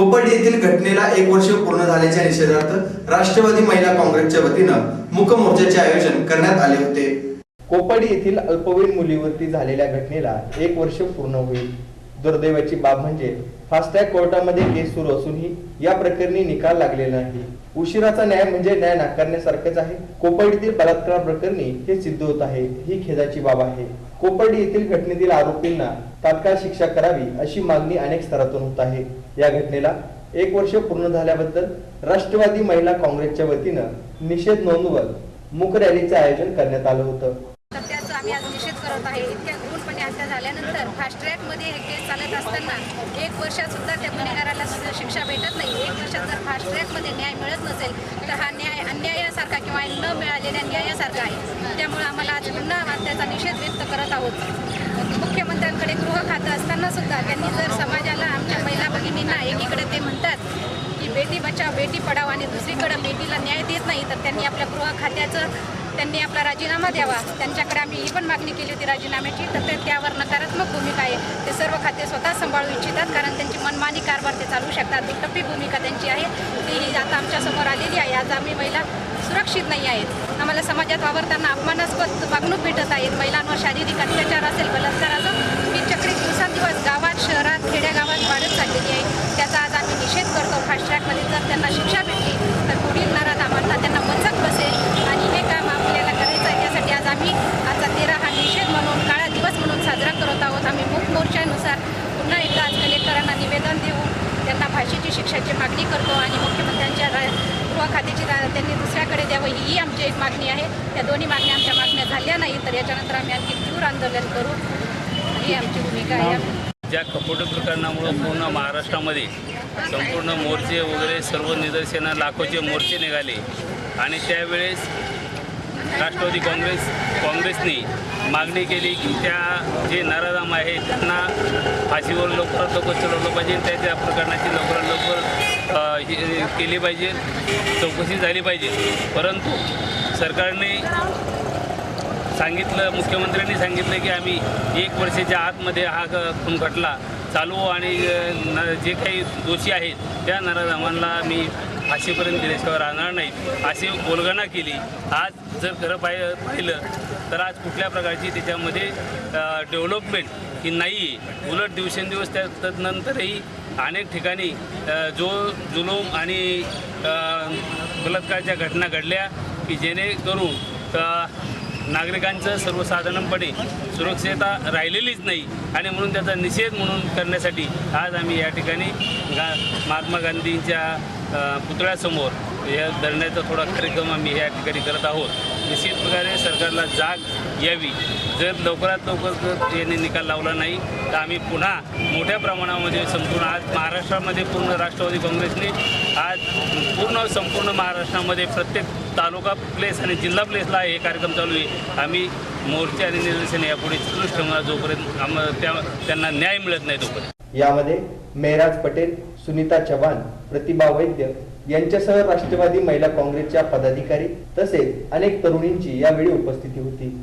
कोपर्डी येथील घटनेला एक वर्ष पूर्ण झाल्याच्या निषेधार्थ राष्ट्रवादी महिला काँग्रेसच्या वतीनं मुकमोर्चाचे आयोजन करण्यात आले होते. कोपर्डी येथील अल्पवयीन मुलीवरती झालेल्या घटनेला एक वर्ष पूर्ण होईल. दुर्दैवाची बाब म्हणजे फास्टॅग कोर्टामध्ये केस सुरू असूनही या प्रकरणी निकाल लागलेला नाही. उशिराचा न्याय म्हणजे न्याय नाकारण्यासारखेच आहे. कोपर्डीतील बलात्कार प्रकरणी हे सिद्ध होत आहे. ही खेदाची बाब आहे. कोपर्डी येथील घटनेतील आरोपींना तात्काळ शिक्षा करावी अशी मागणी अनेक स्तरातून होत आहे. या घटनेला एक वर्ष पूर्ण झाल्याबद्दल राष्ट्रवादी महिला काँग्रेसच्या वतीनं निषेध नोंदवत मूक रॅलीचं आयोजन करण्यात आलं होतं. आम्ही आज निषेध करत आहे. इतक्या क्रूरपणे हत्या झाल्यानंतर फास्ट ट्रॅकमध्ये हे केस चालत असताना एक वर्षातसुद्धा त्या गुन्हेगाराला सुद्धा शिक्षा भेटत नाही. एक वर्षात जर फास्ट ट्रॅकमध्ये न्याय मिळत नसेल तर हा न्याय अन्यायासारखा किंवा न मिळालेल्या न्यायासारखा आहे. त्यामुळे आम्हाला आज पुन्हा त्याचा निषेध व्यक्त करत आहोत. मुख्यमंत्र्यांकडे गृह खातं असताना सुद्धा त्यांनी जर समाजाला आमच्या महिला भगिनींना एकीकडे ते म्हणतात की बेटी बचाव बेटी पढाव आणि दुसरीकडे बेटीला न्याय देत नाही तर त्यांनी आपल्या गृह खात्याचं त्यांनी आपला राजीनामा द्यावा. त्यांच्याकडे आम्ही ही पण मागणी केली होती राजीनाम्याची. तर ते त्यावर नकारात्मक भूमिका आहे. ते सर्व खाते स्वतः सांभाळू इच्छितात कारण त्यांची मनमानी कारभार ते चालू शकतात. दुटप्पी भूमिका त्यांची आहे. ती ही आता आमच्यासमोर आलेली आहे. आज आम्ही महिला सुरक्षित नाही आहेत. आम्हाला समाजात वावरताना अपमानास्पद वागणूक भेटत आहेत. महिलांवर शारीरिक अत्याचार असेल बलात्कार असेल ही चक्री दिवसांदिवस गावात शहरात खेड्यागावात वाढत चाललेली आहे. त्याचा आज आम्ही निषेध करतो. फास्ट ट्रॅकमध्ये जर त्यांना शिक्षा भेट तर पुढील नराधामांना त्यांना मचक बसेल आणि हे काम आपल्याला करायचं आहे त्यासाठी आज आम्ही आजचा तेरा हा निषेध म्हणून काळा दिवस म्हणून साजरा करत आहोत आम्ही मूक मोर्चानुसार पुन्हा एकदा आज कलेक्टरांना निवेदन देऊन त्यांना फाशीची शिक्षाची मागणी करतो आणि मुख्यमंत्र्यांच्या रा- गृह खात्याची त्यांनी दुसऱ्याकडे द्यावं ही आमची एक मागणी आहे. त्या दोन्ही मागण्या आमच्या मागण्या झाल्या नाही तर याच्यानंतर आम्ही आणखी तीव्र आंदोलन करू. ही आमची भूमिका आहे. ज्या कपोटी प्रकरणामुळं पूर्ण महाराष्ट्रामध्ये संपूर्ण मोर्चे वगैरे सर्व निदर्शनं लाखोचे मोर्चे निघाले. आणि त्यावेळेस राष्ट्रवादी काँग्रेस काँग्रेसने मागणी केली की त्या जे नराधाम आहे त्यांना फाशीवर लवकरात लवकर चढवलं पाहिजे त्या त्या प्रकरणाची लवकरात लवकर हे केली पाहिजे चौकशी झाली पाहिजे. परंतु सरकारने सांगितलं मुख्यमंत्र्यांनी सांगितलं की आम्ही एक वर्षाच्या आतमध्ये हा खून खटला चालू आणि न जे काही दोषी आहेत त्या नराधामांना मी फाशीपर्यंत दिल्याशिवाय राहणार नाहीत. अशी बोलगणा केली. आज जर खरं पाहि पाहिलं तर आज कुठल्या प्रकारची त्याच्यामध्ये डेव्हलपमेंट ही नाही आहे उलट दिवसेंदिवस त्या तदनंतरही अनेक ठिकाणी जो जुलूम आणि बलात्काराच्या घटना घडल्या की जेणेकरून नागरिकांचं सर्वसाधारणपणे सुरक्षितता राहिलेलीच नाही आणि म्हणून त्याचा निषेध म्हणून करण्यासाठी आज आम्ही या ठिकाणी गा महात्मा गांधींच्या पुतळ्यासमोर. या धरण्याचा थोडा कार्यक्रम आम्ही या ठिकाणी करत आहोत. निश्चित प्रकारे सरकारला जाग यावी. जर लवकरात लवकर जर यांनी निकाल लावला नाही तर आम्ही पुन्हा मोठ्या प्रमाणामध्ये संपूर्ण आज महाराष्ट्रामध्ये पूर्ण राष्ट्रवादी काँग्रेसने आज पूर्ण संपूर्ण महाराष्ट्रामध्ये प्रत्येक तालुका प्लेस आणि जिल्हा प्लेसला हे कार्यक्रम चालू आहे. आम्ही मोर्चे आणि निदर्शने यापुढे चालूच ठेवणार जोपर्यंत आम त्या त्यांना न्याय मिळत नाही तोपर्यंत. यामध्ये मेहराज पटेल सुनीता चव्हाण प्रतिभा वैद्य यांच्यासह राष्ट्रवादी महिला काँग्रेसच्या पदाधिकारी तसेच अनेक तरुणींची यावेळी उपस्थिती होती.